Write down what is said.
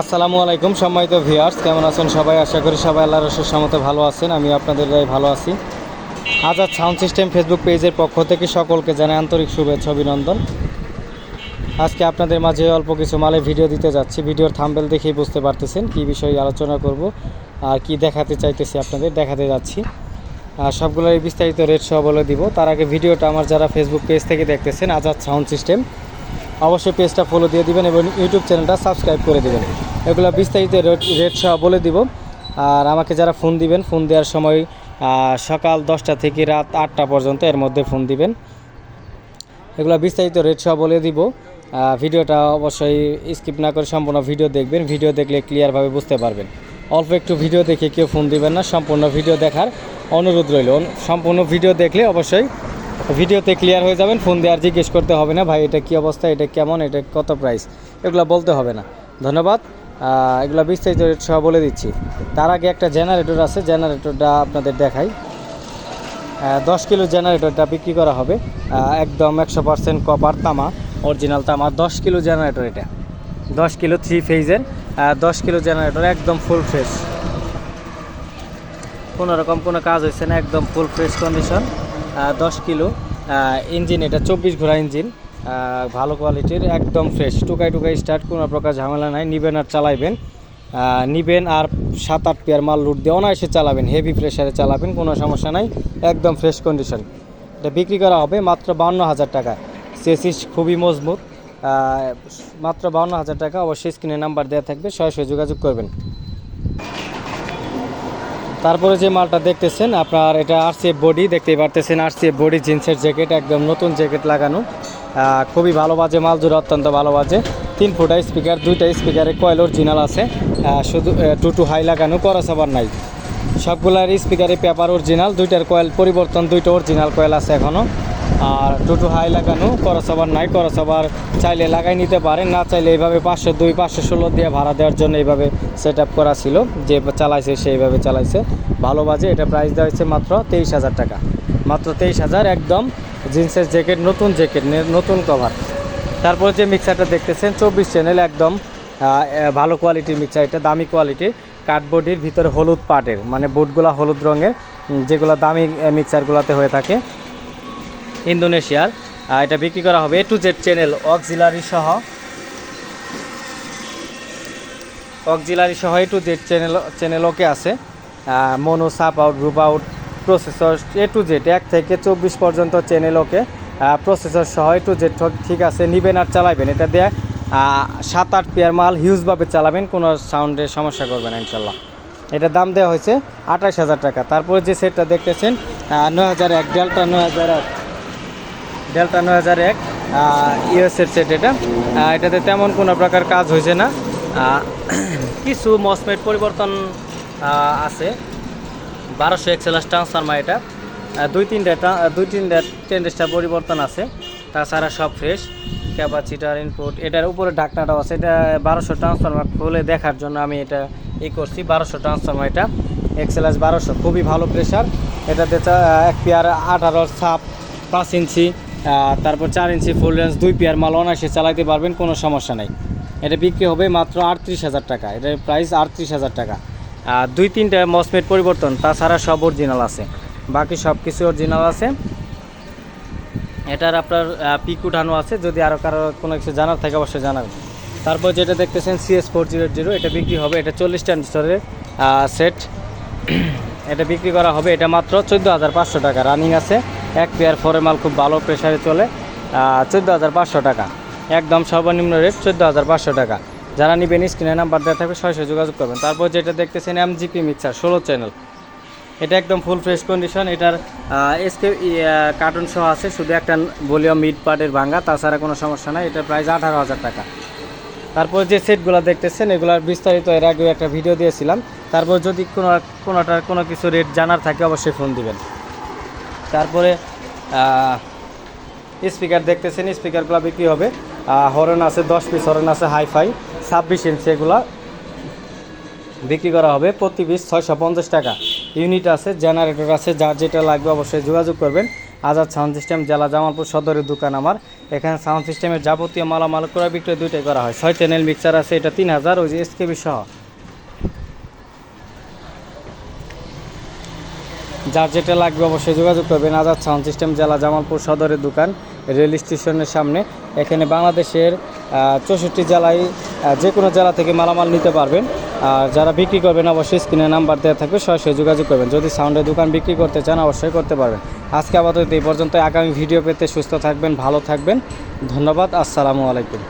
আসসালামু আলাইকুম সম্মানিত ভিউয়ার্স, কেমন আছেন সবাই? আশা করি সবাই আল্লাহর রসের সমতে ভালো আছেন। আমি আপনাদের রায় ভালো আছি। আজাদ সাউন্ড সিস্টেম ফেসবুক পেজের পক্ষ থেকে সকলকে জানাই আন্তরিক শুভেচ্ছা, অভিনন্দন। আজকে আপনাদের মাঝে অল্প কিছু মালে ভিডিও দিতে যাচ্ছি। ভিডিওর থাম্বেল দেখেই বুঝতে পারতেছেন কী বিষয়ে আলোচনা করব আর কি দেখাতে চাইতেছি আপনাদের। দেখাতে যাচ্ছি। আর সবগুলোর বিস্তারিত রেট সহ বলে দিব। তার আগে ভিডিওটা আমার যারা ফেসবুক পেজ থেকে দেখতেছেন, আজাদ সাউন্ড সিস্টেম অবশ্যই পেজটা ফলো দিয়ে দিবেন এবং ইউটিউব চ্যানেলটা সাবস্ক্রাইব করে দিবেন। এগুলো বিস্তারিত রেট- সহ বলে দিব। আর আমাকে যারা ফোন দিবেন ফোন দেওয়ার সময় সকাল দশটা থেকে রাত আটটা পর্যন্ত এর মধ্যে ফোন দিবেন। এগুলো বিস্তারিত রেট সহ বলে দিব। ভিডিওটা অবশ্যই স্কিপ না করে সম্পূর্ণ ভিডিও দেখবেন। ভিডিও দেখলে ক্লিয়ারভাবে বুঝতে পারবেন। অল্প একটু ভিডিও দেখে কেউ ফোন দিবেন না, সম্পূর্ণ ভিডিও দেখার অনুরোধ রইল। সম্পূর্ণ ভিডিও দেখলে অবশ্যই ভিডিওতে ক্লিয়ার হয়ে যাবেন ফোন দিয়ে আর জিজ্ঞেস করতে হবে না, ভাই, এটা কী অবস্থা? এটা কেমন? এটা কত প্রাইস এগুলো বলতে হবে না। ধন্যবাদ। এগুলো বিস্তারিত রেট সহ বলে দিচ্ছি। তার আগে একটা জেনারেটর আছে জেনারেটরটা আপনাদের দেখাই। দশ কিলো জেনারেটরটা বিক্রি করা হবে। একদম একশো পার্সেন্ট কপার তামা অরিজিনাল তামা, দশ কিলো জেনারেটর এটা। দশ কিলো থ্রি ফেজের দশ কিলো জেনারেটর একদম ফুল ফ্রেশ কোনো রকম কোনো কাজ হয়েছে না, একদম ফুল ফ্রেশ কন্ডিশন দশ কিলো। ইঞ্জিন এটা চব্বিশ ঘোড়া ইঞ্জিন। ভালো কোয়ালিটির, একদম ফ্রেশ টুকাই টুকাই স্টার্ট কোনো প্রকার ঝামেলা নাই। নিবেন আর চালাইবেন। নিবেন আর সাত আট পেয়ার মাল লুট দিয়ে অনায়াসে চালাবেন। হেভি প্রেশারে চালাবেন, কোনো সমস্যা নাই। একদম ফ্রেশ কন্ডিশন এটা বিক্রি করা হবে মাত্র বাউন্ন হাজার টাকা। চেসিস খুবই মজবুত। মাত্র বাউন্ন হাজার টাকা। অবশ্যই স্ক্রিনে নাম্বার দেওয়া থাকবে। সরাসরি যোগাযোগ করবেন। তারপরে যে মালটা দেখতেছেন, আপনার এটা আরসিএফ বডি দেখতেই পারতেছেন আরসিএফ বডি জিন্সের জ্যাকেট একদম নতুন জ্যাকেট লাগানো। খুবই ভালো বাজে, মাল জুড়ে অত্যন্ত ভালো বাজে। তিন ফুটা স্পিকার দুইটা স্পিকারে কয়েল অরিজিনাল আছে। শুধু টু টু হাই লাগানো করাসাবার নাই। সবগুলার স্পিকারে পেপার অরিজিনাল দুইটার কয়েল পরিবর্তন, দুইটা অরিজিনাল কয়েল আছে এখনও আর টু টু হাই লাগানো করস আবার নাই করস আবার চাইলে লাগাই নিতে পারেন, না চাইলে এইভাবে পাঁচশো দুই, পাঁচশো ষোলো দিয়ে ভাড়া দেওয়ার জন্য এইভাবে সেট আপ করা ছিল। যে চালাইছে সেইভাবে চালাইছে। ভালো বাজে, এটা প্রাইস দেওয়া হয়েছে মাত্র তেইশ হাজার টাকা। মাত্র তেইশ হাজার একদম জিন্সের জ্যাকেট নতুন জ্যাকেট নতুন কভার তারপর যে মিক্সারটা দেখতেছেন, চব্বিশ চ্যানেল একদম ভালো কোয়ালিটির মিক্সার এটা দামি কোয়ালিটির কাঠবোর্ডের ভিতরে হলুদ পাটের মানে বোর্ডগুলো হলুদ রঙের যেগুলো দামি মিক্সারগুলোতে হয়ে থাকে। ইন্দোনেশিয়ার। এটা বিক্রি করা হবে A to Z channel auxiliary সহ। অক্সিলারি সহ A to Z channel channel okay আছে। Mono sub out group out processor A to Z এক থেকে চব্বিশ পর্যন্ত চ্যানেল ওকে। প্রসেসর সহ এ টু জেড ঠিক আছে, নিবেন আর চালাবেন এটা দিয়ে সাত আট পেয়ার মাল হিউজভাবে চালাবেন, কোনো সাউন্ডের সমস্যা করবে না ইনশাল্লাহ এটার দাম দেওয়া হয়েছে আঠাশ হাজার টাকা। তারপরে যে সেটটা দেখতেছেন নয় হাজার এক ডেলটা নয় হাজার এক। ডেল্টা নয় হাজার এক ইউএসের সেট এটা। এটাতে তেমন কোনো প্রকার কাজ হয়েছে না। কিছু মসমেট পরিবর্তন আছে। বারোশো এক্সেলাস ট্রান্সফার্মার এটা। দুই তিনটা দুই তিনটা টেন্ডেসটা পরিবর্তন আছে। তাছাড়া সব ফ্রেশ ক্যাপাসিটার ইনপুট এটার উপরে ঢাকনাটাও আছে। এটা বারোশো ট্রান্সফার্মার খুলে দেখার জন্য আমি এটা ই করছি। বারোশো ট্রান্সফার্মার এটা। এক্সেলাস বারোশো, খুবই ভালো প্রেশার এটাতে এক পেয়ার আঠারোর ছাপ পাঁচ ইঞ্চি। তারপর চার ইঞ্চি ফুল রেঞ্জ দুই পেয়ার মাল অনায়াসে চালাইতে পারবেন, কোনো সমস্যা নাই। এটা বিক্রি হবে মাত্র আটত্রিশ হাজার টাকা। এটার প্রাইস আটত্রিশ হাজার টাকা। আর দুই তিনটা মসমেট পরিবর্তন, তাছাড়া সব অরিজিনাল আছে। বাকি সব কিছু অরিজিনাল আছে। এটার আপনার পিক উঠানো আছে। যদি আরও কারও কোনো কিছু জানার থাকে, অবশ্যই জানাবেন। তারপর যেটা দেখতেছেন সিএস ফোর জিরো জিরো এটা বিক্রি হবে, এটা চল্লিশ ট্রানজিস্টরের সেট এটা বিক্রি করা হবে, এটা মাত্র চোদ্দ হাজার পাঁচশো টাকা। রানিং আছে। এক পেয়ার ফোরের মাল খুব ভালো প্রেশারে চলে চোদ্দ হাজার পাঁচশো টাকা। একদম সর্বনিম্ন রেট চোদ্দ হাজার পাঁচশো টাকা। যারা নিবেন স্ক্রিনে নাম্বার দেওয়া থাকবে, সরাসরি যোগাযোগ করবেন। তারপর যেটা দেখতেছেন এম এমজিপি মিক্সার ষোলো চ্যানেল এটা একদম ফুল ফ্রেশ কন্ডিশন এটার এসকে কার্টুন সহ আছে, শুধু একটা ভলিউম মিড পার্টের ভাঙা তাছাড়া কোনো সমস্যা নাই, এটার প্রাইস আঠারো হাজার টাকা। তারপর যে সেটগুলো দেখতেছেন, এগুলার বিস্তারিত এর আগেও একটা ভিডিও দিয়েছিলাম। তারপর যদি কোনো, কোনোটার কোনো কিছু রেট জানার থাকে, অবশ্যই ফোন দিবেন। তারপরে স্পিকার দেখতেছেন স্পিকারগুলো বিক্রি হবে। হরেন আছে দশ পিস হরেন আছে হাইফাই ছাব্বিশ ইঞ্চি এগুলা বিক্রি করা হবে প্রতি পিস ছয়শো পঞ্চাশ টাকা। ইউনিট আছে জেনারেটর আছে যার যেটা লাগবে অবশ্যই যোগাযোগ করবেন। আজাদ সাউন্ড সিস্টেম, জেলা জামালপুর সদরের দোকান আমার। এখানে সাউন্ড সিস্টেমের যাবতীয় মালামাল ক্রয় বিক্রয় দুইটাই করা হয়। ছয় চ্যানেল মিক্সার আছে, এটা তিন হাজার, ওই যে এসকেবি সহ। যার যেটা লাগবে অবশ্যই যোগাযোগ করবেন। আজাদ সাউন্ড সিস্টেম, জেলা জামালপুর সদরের দোকান, রেল স্টেশনের সামনে। এখানে বাংলাদেশের চৌষট্টি জেলায় যে কোনো জেলা থেকে মালামাল নিতে পারবেন। আর যারা বিক্রি করবেন অবশ্যই স্ক্রিনে নাম্বার দেওয়া থাকবে, সরাসরি যোগাযোগ করবেন। যদি সাউন্ডের দোকান বিক্রি করতে চান, অবশ্যই করতে পারবেন। আজকে আপাতত এই পর্যন্ত আগামী ভিডিও পেতে সুস্থ থাকবেন, ভালো থাকবেন। ধন্যবাদ, আসসালামু আলাইকুম।